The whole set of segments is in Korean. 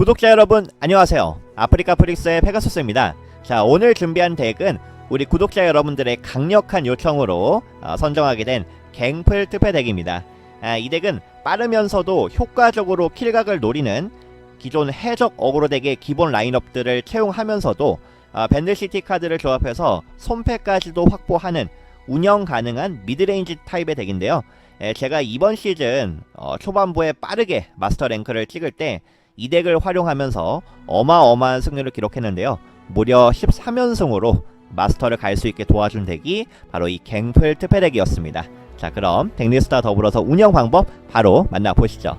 구독자 여러분 안녕하세요. 아프리카 프릭스의 페가소스입니다. 자 오늘 준비한 덱은 우리 구독자 여러분들의 강력한 요청으로 어, 선정하게 된 갱플 특패 덱입니다. 아, 이 덱은 빠르면서도 효과적으로 킬각을 노리는 기존 해적 어그로 덱의 기본 라인업들을 채용하면서도 어, 밴들시티 카드를 조합해서 손패까지도 확보하는 운영 가능한 미드레인지 타입의 덱인데요. 에, 제가 이번 시즌 어, 초반부에 빠르게 마스터 랭크를 찍을 때 이 덱을 활용하면서 어마어마한 승리를 기록했는데요. 무려 13연승으로 마스터를 갈 수 있게 도와준 덱이 바로 이 갱플 특패 덱이었습니다. 자 그럼 덱리스트와 더불어서 운영 방법 바로 만나보시죠.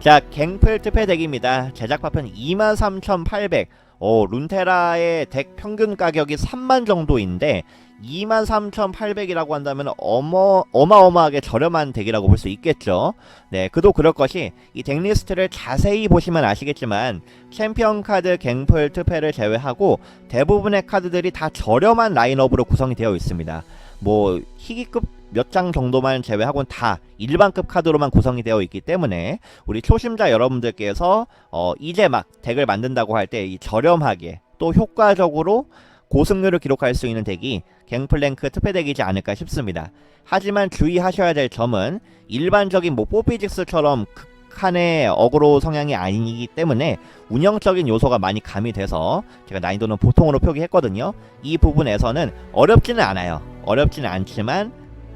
자 갱플 특패 덱입니다. 제작파편 23,800 어, 룬테라의 덱 평균 가격이 3만 정도인데 23,800이라고 한다면 어마, 어마어마하게 저렴한 덱이라고 볼 수 있겠죠. 네, 그도 그럴 것이 이 덱리스트를 자세히 보시면 아시겠지만 챔피언 카드, 갱플, 특패를 제외하고 대부분의 카드들이 다 저렴한 라인업으로 구성이 되어 있습니다. 뭐 희귀급 몇 장 정도만 제외하고는 다 일반급 카드로만 구성이 되어 있기 때문에 우리 초심자 여러분들께서 어, 이제 막 덱을 만든다고 할 때 이 저렴하게 또 효과적으로 고승률을 기록할 수 있는 덱이 갱플랭크 특패 덱이지 않을까 싶습니다. 하지만 주의하셔야 될 점은 일반적인 뭐 뽀삐직스처럼 극한의 어그로 성향이 아니기 때문에 운영적인 요소가 많이 가미돼서 제가 난이도는 보통으로 표기했거든요. 이 부분에서는 어렵지는 않아요. 어렵지는 않지만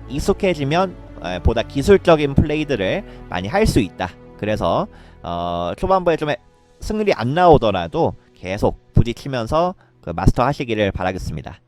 익숙해지면 에, 보다 기술적인 플레이들을 많이 할 수 있다. 그래서 어, 초반부에 좀 승률이 안 나오더라도 계속 부딪히면서 그 마스터 하시기를 바라겠습니다.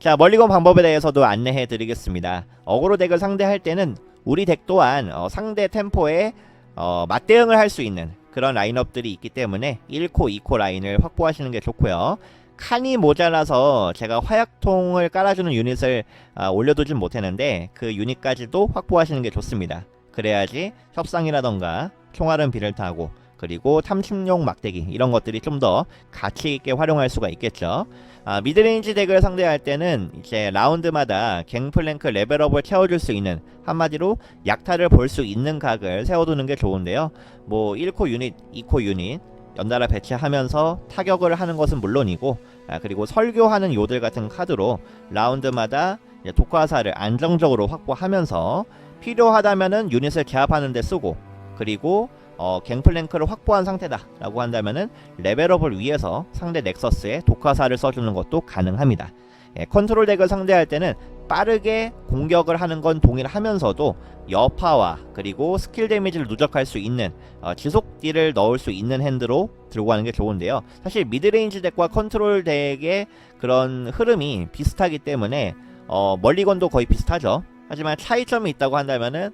자 멀리건 방법에 대해서도 안내해 드리겠습니다. 어그로 덱을 상대할 때는 우리 덱 또한 어, 상대 템포에 어, 맞대응을 할 수 있는 그런 라인업들이 있기 때문에 1코, 2코 라인을 확보하시는 게 좋고요. 칸이 모자라서 제가 화약통을 깔아주는 유닛을 아, 올려두진 못했는데 그 유닛까지도 확보하시는 게 좋습니다. 그래야지 협상이라던가 총알은 비를 타고 그리고 탐침용 막대기 이런 것들이 좀 더 가치 있게 활용할 수가 있겠죠. 아, 미드레인지 덱을 상대할 때는 이제 라운드마다 갱플랭크 레벨업을 채워줄 수 있는 한마디로 약타를 볼수 있는 각을 세워두는 게 좋은데요. 뭐 1코 유닛, 2코 유닛 연달아 배치하면서 타격을 하는 것은 물론이고 아, 그리고 설교하는 요들 같은 카드로 라운드마다 독화사를 안정적으로 확보하면서 필요하다면은 유닛을 제압하는 데 쓰고 그리고 어, 갱플랭크를 확보한 상태다라고 한다면은 레벨업을 위해서 상대 넥서스에 독화사를 써주는 것도 가능합니다. 예, 컨트롤 덱을 상대할 때는 빠르게 공격을 하는 건 동일하면서도 여파와 그리고 스킬 데미지를 누적할 수 있는 어, 지속 딜을 넣을 수 있는 핸드로 들고 가는 게 좋은데요. 사실 미드레인지 덱과 컨트롤 덱의 그런 흐름이 비슷하기 때문에 어, 멀리건도 거의 비슷하죠. 하지만 차이점이 있다고 한다면은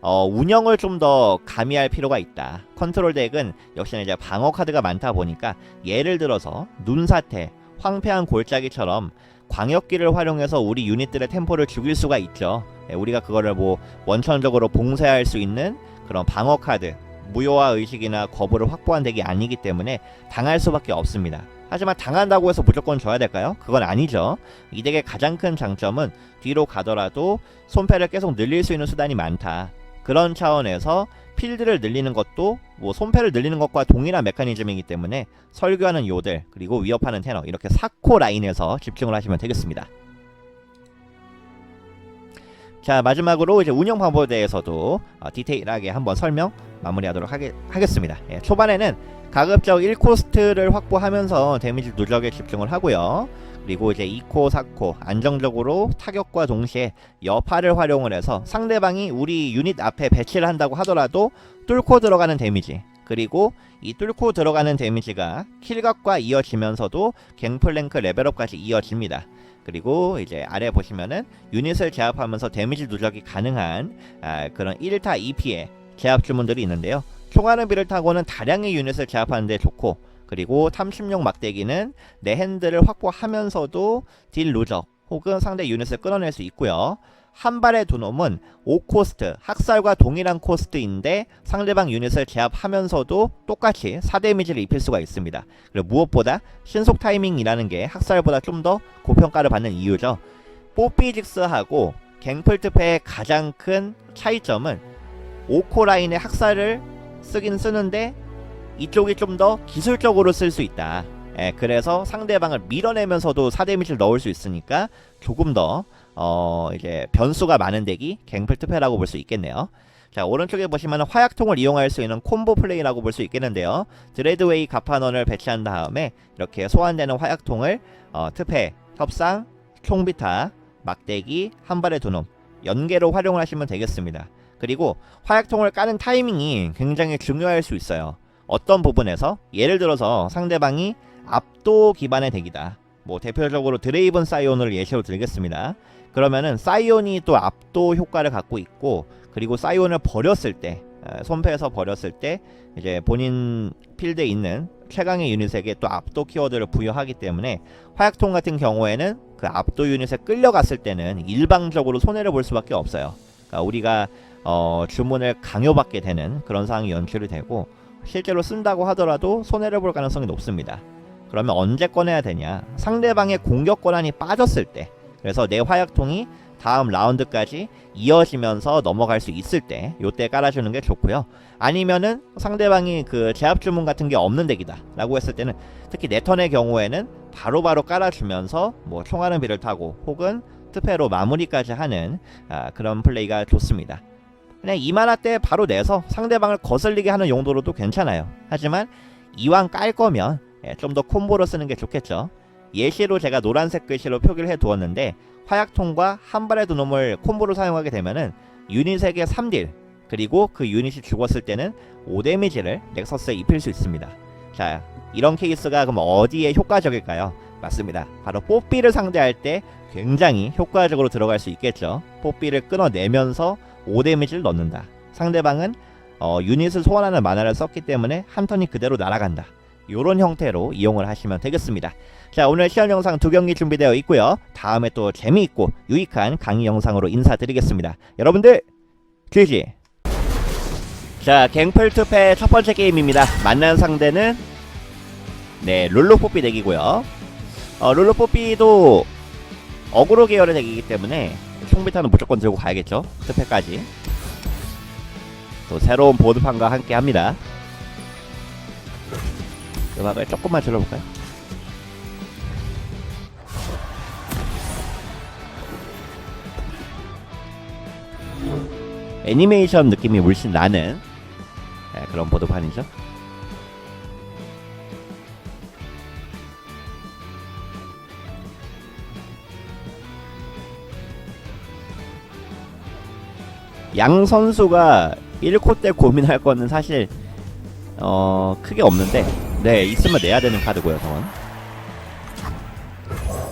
어, 운영을 좀 더 가미할 필요가 있다. 컨트롤 덱은 역시나 이제 방어 카드가 많다 보니까 예를 들어서 눈사태, 황폐한 골짜기처럼 광역기를 활용해서 우리 유닛들의 템포를 죽일 수가 있죠. 예, 우리가 그거를 뭐 원천적으로 봉쇄할 수 있는 그런 방어 카드, 무효화 의식이나 거부를 확보한 덱이 아니기 때문에 당할 수밖에 없습니다. 하지만 당한다고 해서 무조건 져야 될까요? 그건 아니죠. 이 덱의 가장 큰 장점은 뒤로 가더라도 손패를 계속 늘릴 수 있는 수단이 많다. 그런 차원에서 필드를 늘리는 것도 뭐 손패를 늘리는 것과 동일한 메커니즘이기 때문에 설교하는 요들 그리고 위협하는 테너 이렇게 4코 라인에서 집중을 하시면 되겠습니다. 자 마지막으로 이제 운영 방법에 대해서도 어, 디테일하게 한번 설명 마무리하도록 하게, 하겠습니다. 예, 초반에는 가급적 1코스트를 확보하면서 데미지 누적에 집중을 하고요. 그리고 이제 2코, 4코 안정적으로 타격과 동시에 여파를 활용을 해서 상대방이 우리 유닛 앞에 배치를 한다고 하더라도 뚫고 들어가는 데미지 그리고 이 뚫고 들어가는 데미지가 킬각과 이어지면서도 갱플랭크 레벨업까지 이어집니다. 그리고 이제 아래 보시면은 유닛을 제압하면서 데미지 누적이 가능한 아, 그런 1타 2피의 제압 주문들이 있는데요. 총알은 비를 타고는 다량의 유닛을 제압하는데 좋고 그리고 탐심용 막대기는 내 핸들을 확보하면서도 딜 누적 혹은 상대 유닛을 끊어낼 수 있고요. 한 발의 두 놈은 5코스트, 학살과 동일한 코스트인데 상대방 유닛을 제압하면서도 똑같이 4데미지를 입힐 수가 있습니다. 그리고 무엇보다 신속 타이밍이라는 게 학살보다 좀 더 고평가를 받는 이유죠. 뽀삐직스하고 갱플트페의 가장 큰 차이점은 5코 라인의 학살을 쓰긴 쓰는데 이쪽이 좀 더 기술적으로 쓸 수 있다. 예, 그래서 상대방을 밀어내면서도 4데미지를 넣을 수 있으니까 조금 더 어, 이제 변수가 많은 덱이 갱플 특패라고 볼 수 있겠네요. 자 오른쪽에 보시면 화약통을 이용할 수 있는 콤보 플레이라고 볼 수 있겠는데요. 드레드웨이 가판원을 배치한 다음에 이렇게 소환되는 화약통을 어, 특패, 협상, 총비타, 막대기, 한 발의 두놈 연계로 활용을 하시면 되겠습니다. 그리고 화약통을 까는 타이밍이 굉장히 중요할 수 있어요. 어떤 부분에서 예를 들어서 상대방이 압도 기반의 덱이다. 뭐 대표적으로 드레이븐 사이온을 예시로 들겠습니다. 그러면은 사이온이 또 압도 효과를 갖고 있고 그리고 사이온을 버렸을 때 어, 손패에서 버렸을 때 이제 본인 필드에 있는 최강의 유닛에게 또 압도 키워드를 부여하기 때문에 화약통 같은 경우에는 그 압도 유닛에 끌려갔을 때는 일방적으로 손해를 볼 수밖에 없어요. 그러니까 우리가 어, 주문을 강요받게 되는 그런 상황이 연출이 되고 실제로 쓴다고 하더라도 손해를 볼 가능성이 높습니다. 그러면 언제 꺼내야 되냐? 상대방의 공격 권한이 빠졌을 때. 그래서 내 화약통이 다음 라운드까지 이어지면서 넘어갈 수 있을 때 요때 깔아주는 게 좋고요. 아니면은 상대방이 그 제압 주문 같은 게 없는 덱이다라고 했을 때는 특히 내 턴의 경우에는 바로바로 깔아주면서 뭐 총알은 비를 타고 혹은 특패로 마무리까지 하는 아, 그런 플레이가 좋습니다. 그냥 이만화 때 바로 내서 상대방을 거슬리게 하는 용도로도 괜찮아요. 하지만 이왕 깔 거면 예, 좀더 콤보로 쓰는 게 좋겠죠. 예시로 제가 노란색 글씨로 표기를 해 두었는데 화약통과 한 발의 두 놈을 콤보로 사용하게 되면은 유닛에게 3딜 그리고 그 유닛이 죽었을 때는 5데미지를 넥서스에 입힐 수 있습니다. 자 이런 케이스가 그럼 어디에 효과적일까요? 맞습니다. 바로 뽀삐를 상대할 때 굉장히 효과적으로 들어갈 수 있겠죠. 뽀삐를 끊어내면서 5데미지를 넣는다. 상대방은 어, 유닛을 소환하는 만화를 썼기 때문에 한 턴이 그대로 날아간다. 이런 형태로 이용을 하시면 되겠습니다. 자 오늘 시연 영상 두 경기 준비되어 있고요. 다음에 또 재미있고 유익한 강의 영상으로 인사드리겠습니다. 여러분들 GG 자 갱플투패 첫 번째 게임입니다. 만난 상대는 네 롤로뽀삐 덱이고요. 어, 롤로뽀삐도 어그로 계열의 덱이기 때문에 총비타는 무조건 들고 가야겠죠. 투패까지 또 새로운 보드판과 함께 합니다. 음악을 조금만 줄여볼까요? 애니메이션 느낌이 물씬 나는 네, 그런 보드판이죠. 양 선수가 1코 때 고민할 거는 사실 어 크게 없는데 네 있으면 내야 되는 카드고요 저건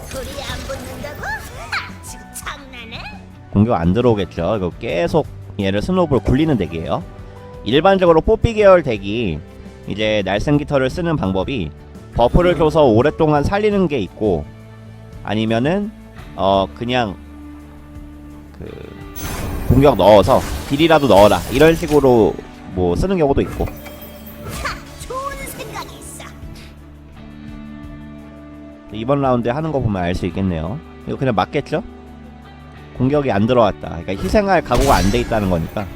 불이 안 붙는다고? 하! 지금 장난해? 공격 안 들어오겠죠 이거 계속 얘를 스노우볼 굴리는 덱이에요 일반적으로 뽀삐 계열 덱이 이제 깃털을 쓰는 방법이 버프를 줘서 오랫동안 살리는 게 있고 아니면은 어 그냥 그 공격 넣어서 딜이라도 넣어라 이런 식으로 뭐 쓰는 경우도 있고. 이번 라운드에 하는 거 보면 알 수 있겠네요. 이거 그냥 맞겠죠? 공격이 안 들어왔다. 그러니까 희생할 각오가 안 돼 있다는 거니까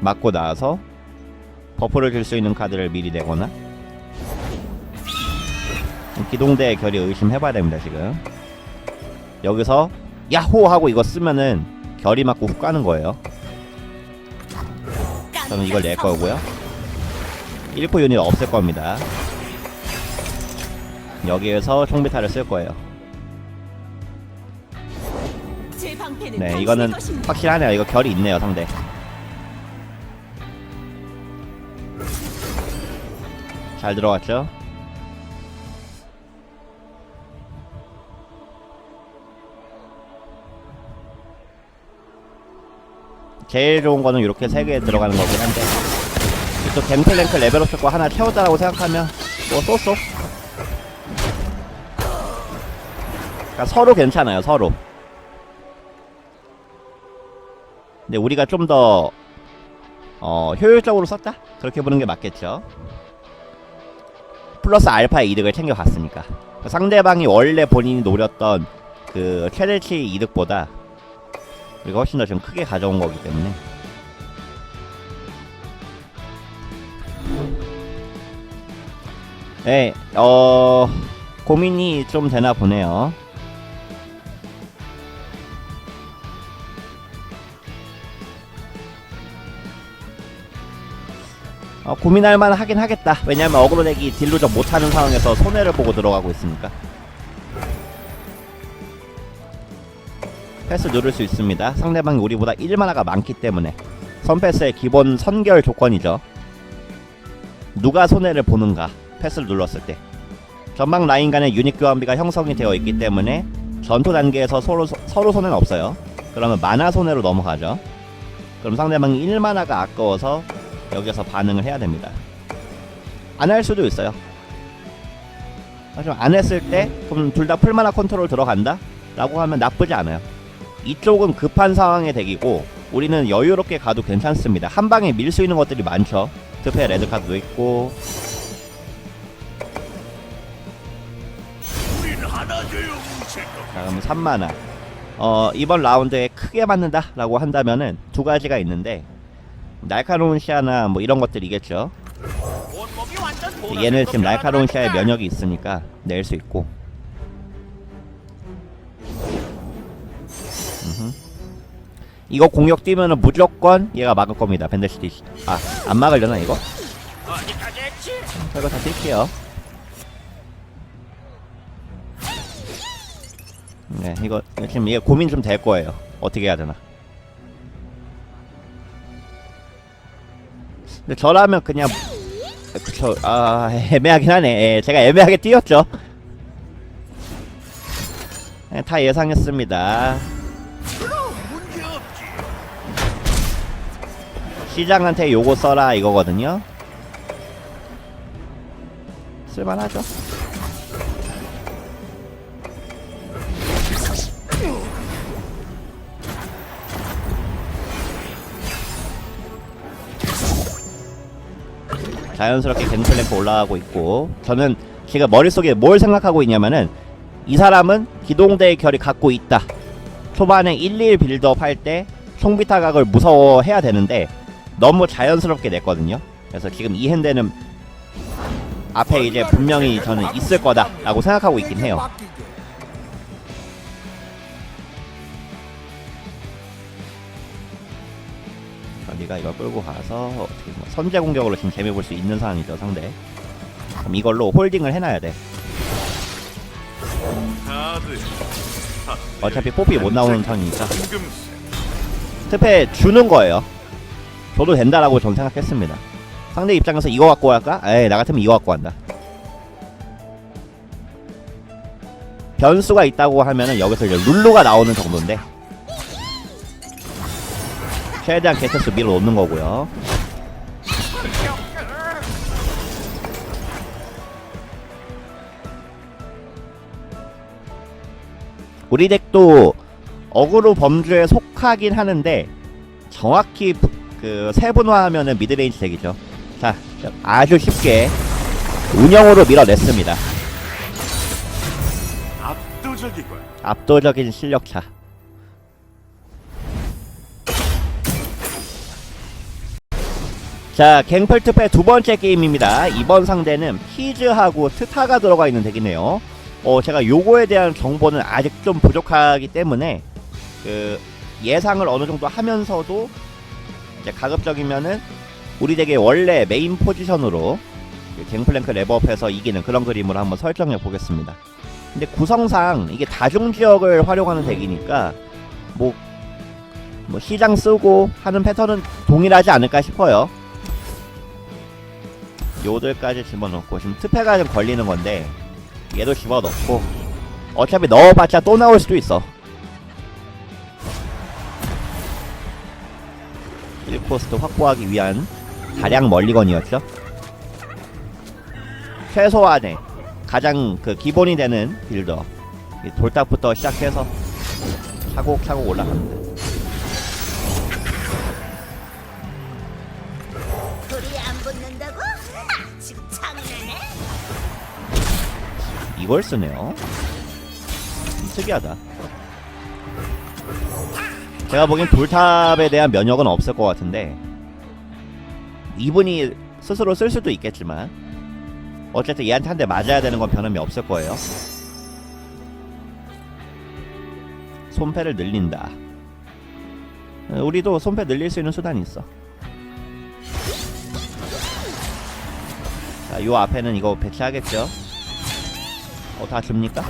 맞고 나서 버프를 줄 수 있는 카드를 미리 내거나 기동대 결이 의심해봐야 됩니다 지금. 여기서 야호 하고 이거 쓰면은 결이 맞고 훅 가는 거예요. 저는 이걸 낼 거고요. 1포 유닛 없앨 겁니다. 여기에서 총비타를 쓸 거예요. 네, 이거는 확실하네요. 이거 결이 있네요, 상대. 잘 들어갔죠? 제일 좋은 거는 이렇게 세 개 들어가는 거긴 한데 또 갱플랭크 레벨업 효과 하나 채웠다라고 생각하면 뭐 쏘쏘 그러니까 서로 괜찮아요 서로 근데 우리가 좀더 어, 효율적으로 썼다? 그렇게 보는 게 맞겠죠. 플러스 알파의 이득을 챙겨갔으니까. 상대방이 원래 본인이 노렸던 그 최대치 이득보다 우리가 훨씬 더좀 크게 가져온 거기 때문에 네, 어 고민이 좀 되나 보네요. 어, 고민할 만 하긴 하겠다. 왜냐면 어그로 덱이 딜루전 못하는 상황에서 손해를 보고 들어가고 있으니까. 패스 누를 수 있습니다. 상대방이 우리보다 1만화가 많기 때문에 선패스의 기본 선결 조건이죠. 누가 손해를 보는가 패스를 눌렀을 때 전방 라인 간의 유닛 교환비가 형성이 되어 있기 때문에 전투 단계에서 서로 서로 손해는 없어요. 그러면 만화 손해로 넘어가죠. 그럼 상대방이 1만화가 아까워서 여기서 반응을 해야 됩니다. 안 할 수도 있어요. 하지만 안 했을 때 그럼 둘 다 풀만화 컨트롤 들어간다? 라고 하면 나쁘지 않아요. 이쪽은 급한 상황의 덱이고 우리는 여유롭게 가도 괜찮습니다. 한 방에 밀 수 있는 것들이 많죠. 특패 레드카드도 있고 자 그러면 3만화 어 이번 라운드에 크게 맞는다 라고 한다면은 두 가지가 있는데 날카로운 시야나 뭐 이런 것들이겠죠. 얘는 지금 날카로운 시야에 면역이 있으니까 낼 수 있고 이거 공격 뛰면은 무조건 얘가 막을 겁니다. 밴드시티. 아안 막으려나 이거? 저 이거 다 뛸게요. 네 이거 지금 이게 고민 좀 될 거예요. 어떻게 해야 되나. 근데 저라면 그냥 그쵸 아 애매하긴 하네. 예, 제가 애매하게 뛰었죠. 네, 다 예상했습니다 시장한테 요거 써라 이거거든요. 쓸만하죠? 자연스럽게 갱플랭크 올라가고 있고 저는 지금 머릿속에 뭘 생각하고 있냐면은 이 사람은 기동대의 결이 갖고 있다. 초반에 1, 2 빌드업 할 때 총비 타각을 무서워해야 되는데 너무 자연스럽게 냈거든요. 그래서 지금 이 핸드는 앞에 이제 분명히 저는 있을 거다라고 생각하고 있긴 해요. 자, 네가 이걸 끌고 가서 어떻게 뭐 선제 공격으로 지금 재미 볼 수 있는 상황이죠 상대. 그럼 이걸로 홀딩을 해놔야 돼. 어차피 뽀삐 못 나오는 상황이니까. 특패 주는 거예요 줘도 된다라고 전 생각했습니다. 상대 입장에서 이거 갖고 갈까? 에이 나 같으면 이거 갖고 간다. 변수가 있다고 하면은 여기서 이제 룰루가 나오는 정도인데. 최대한 개체수 밀어 놓는 거고요. 우리 덱도 어그로 범주에 속하긴 하는데 정확히 부- 그 세분화하면은 미드레인지 덱이죠. 자, 아주 쉽게 운영으로 밀어냈습니다. 압도적이군. 압도적인 실력차. 자, 갱플트패 두 번째 게임입니다. 이번 상대는 피즈하고 트타가 들어가 있는 덱이네요. 어, 제가 요거에 대한 정보는 아직 좀 부족하기 때문에 그 예상을 어느 정도 하면서도 이제 가급적이면은 우리 덱의 원래 메인 포지션으로 그 갱플랭크 레버업해서 이기는 그런 그림으로 한번 설정해 보겠습니다. 근데 구성상 이게 다중 지역을 활용하는 덱이니까 뭐, 뭐 시장 쓰고 하는 패턴은 동일하지 않을까 싶어요. 요들까지 집어넣고 지금 특패가 좀 걸리는 건데 얘도 집어넣고 어차피 넣어봤자 또 나올 수도 있어. 1코스트 확보하기 위한 가량 멀리건이었죠. 최소한의 가장 그 기본이 되는 빌더 이 돌탑부터 시작해서 차곡차곡 올라갑니다. 불이 안 붙는다고? 하, 지금 장난해? 이걸 쓰네요. 특이하다. 제가 보기엔 돌탑에 대한 면역은 없을 것 같은데 이분이 스스로 쓸 수도 있겠지만 어쨌든 얘한테 한 대 맞아야 되는 건 변함이 없을 거예요. 손패를 늘린다. 우리도 손패 늘릴 수 있는 수단이 있어. 자, 요 앞에는 이거 배치하겠죠? 어, 다 줍니까?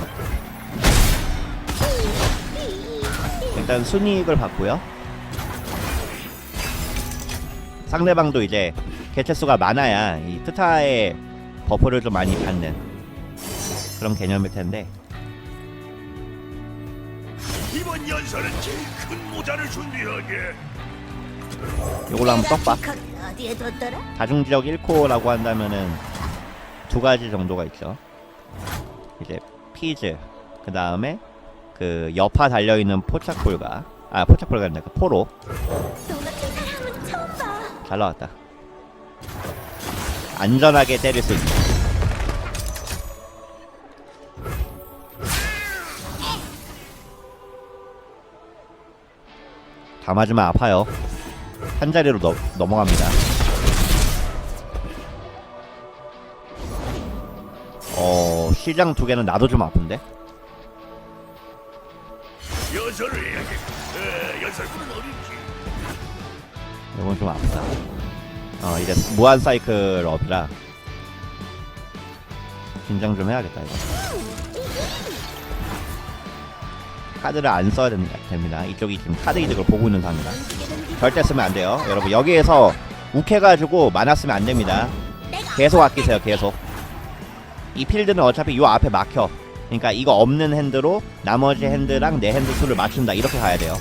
일단 순이익을 받고요. 상대방도 이제 개체수가 많아야 이 트타의 버프를 좀 많이 받는 그런 개념일 텐데 이번 연설은 제일 큰 모자를 준비하게. 이걸로 한번 떡봐 거기 어디에 뒀더라? 다중지역 1코라고 한다면은 두 가지 정도가 있죠 이제 피즈 그 다음에 그 여파 달려 있는 포착불가 아 포착불가 아니라 그 포로. 잘 나왔다. 안전하게 때릴 수 있는 다 맞으면 아파요. 한 자리로 넘, 넘어갑니다. 어 시장 두 개는 나도 좀 아픈데 연설을 해야겠. 에, 연설문은 어렵지. 이건 좀 아프다 어 이제 무한 사이클 업이라 긴장 좀 해야겠다 이거 카드를 안 써야 됩니다, 됩니다. 이쪽이 지금 카드 이득을 보고 있는 상황이라 절대 쓰면 안 돼요 여러분 여기에서 욱해가지고 많아 쓰면 안 됩니다 계속 아끼세요 계속 이 필드는 어차피 요 앞에 막혀 그러니까 이거 없는 핸드로 나머지 핸드랑 내 핸드 수를 맞춘다. 이렇게 가야 돼요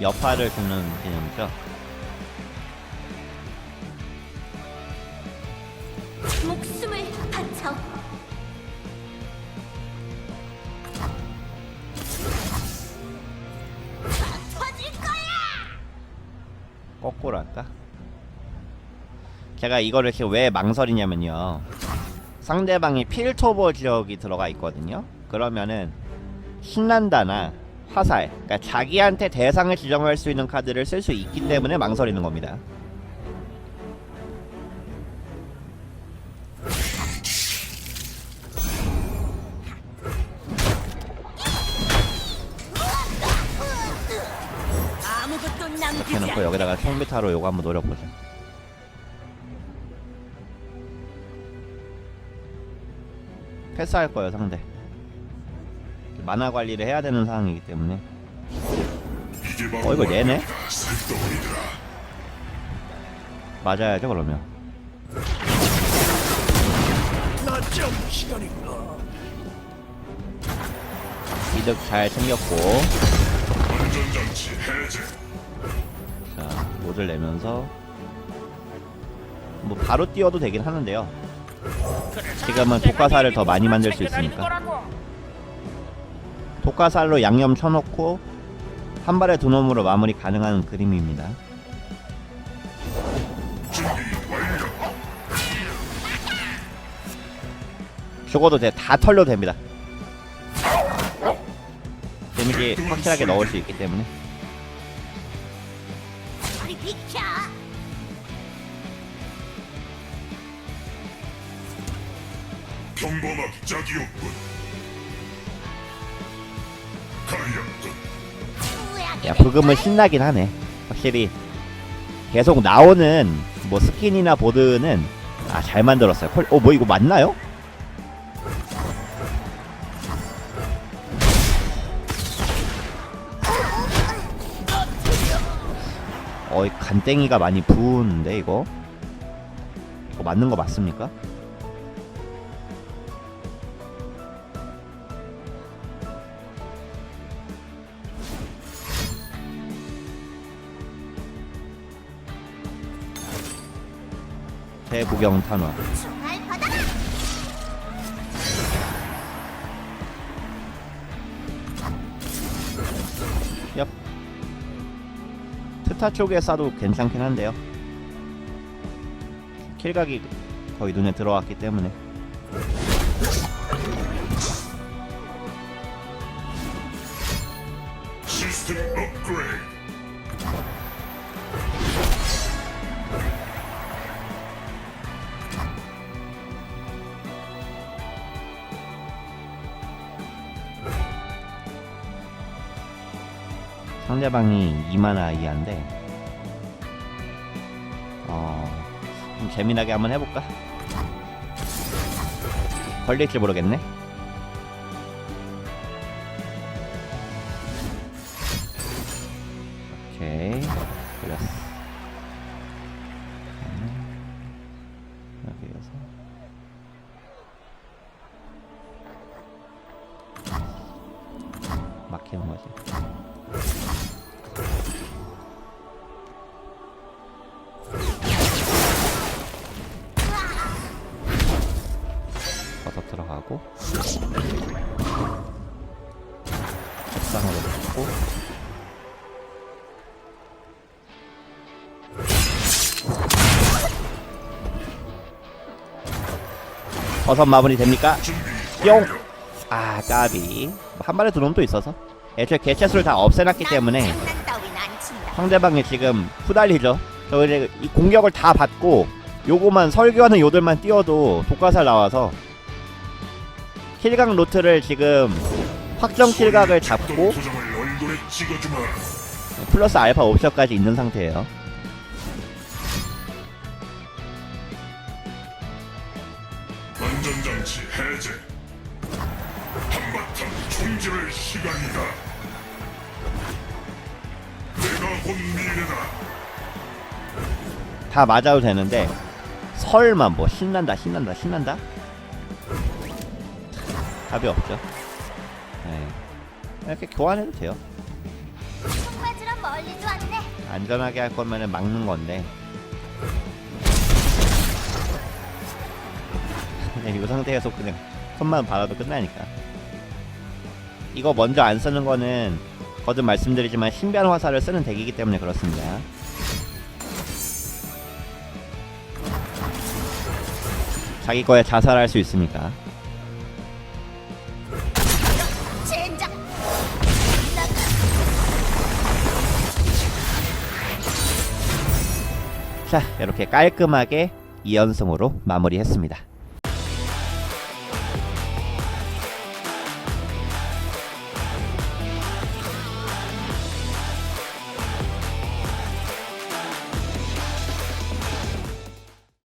여파를 주는 개념이죠 목숨을 바쳐. 터질 거야. 거꾸로 할까? 제가 이거를 지금 왜 망설이냐면요 상대방이 필토버 지역이 들어가 있거든요 그러면은 신난다나 화살 그러니까 자기한테 대상을 지정할 수 있는 카드를 쓸 수 있기 때문에 망설이는 겁니다. 이렇게 해놓고 여기다가 총비타로 요거 한번 노려보자 패스할 거예요 상대 만화 관리를 해야 되는 상황이기 때문에. 어 이거 내네? 맞아야죠 그러면. 이득 잘 챙겼고. 자 로드를 내면서. 뭐 바로 뛰어도 되긴 하는데요. 지금은 독가살을 더 많이 만들 수 있으니까 독가살로 양념 쳐놓고 한 발에 두 놈으로 마무리 가능한 그림입니다 죽어도 돼. 다 털려도 됩니다. 데미지 확실하게 넣을 수 있기 때문에. 평범한 짝이었군. 야될 부금은. 신나긴 하네 확실히 계속 나오는 뭐 스킨이나 보드는 아 잘 만들었어요 어 뭐 이거 맞나요? 어이 간땡이가 많이 부은데 이거 이거 맞는 거 맞습니까? 대구경 탄화 옆 트타 쪽에 싸도 괜찮긴 한데요. 킬각이 거의 눈에 들어왔기 때문에. 시스템 업그레이드 상대방이 2만화 이하인데 어, 좀 재미나게 한번 해볼까? 걸릴지 모르겠네. 오케이, 걸렸어. 음, 여기에서 막히는 거지. 들어가고 옥상으로 넣고 버섯 마무리 됩니까? 뿅! 아 까비 한 발에 들어온 또 있어서 애초에 개체수를 다 없애놨기 때문에. 상대방이 지금 후달리죠. 저 이제 이 공격을 다 받고 요거만 설교하는 요들만 띄워도 독가살 나와서 킬각 루트를 지금 확정 킬각을 잡고 플러스 알파 옵션까지 있는 상태예요. 안전장치 해제. 한바탕 총질할 시간이다. 내가 곧 미래다. 다 맞아도 되는데 설마 뭐 신난다 신난다 신난다 답이 없죠. 네. 이렇게 교환해도 돼요. 멀리도 왔네. 안전하게 할 거면은 막는 건데 그냥 이 상태에서 그냥 손만 받아도 끝나니까 이거 먼저 안 쓰는 거는 거듭 말씀드리지만 신변 화살을 쓰는 덱이기 때문에 그렇습니다 자기 거에 자살할 수 있으니까 자 이렇게 깔끔하게 2연승으로 마무리했습니다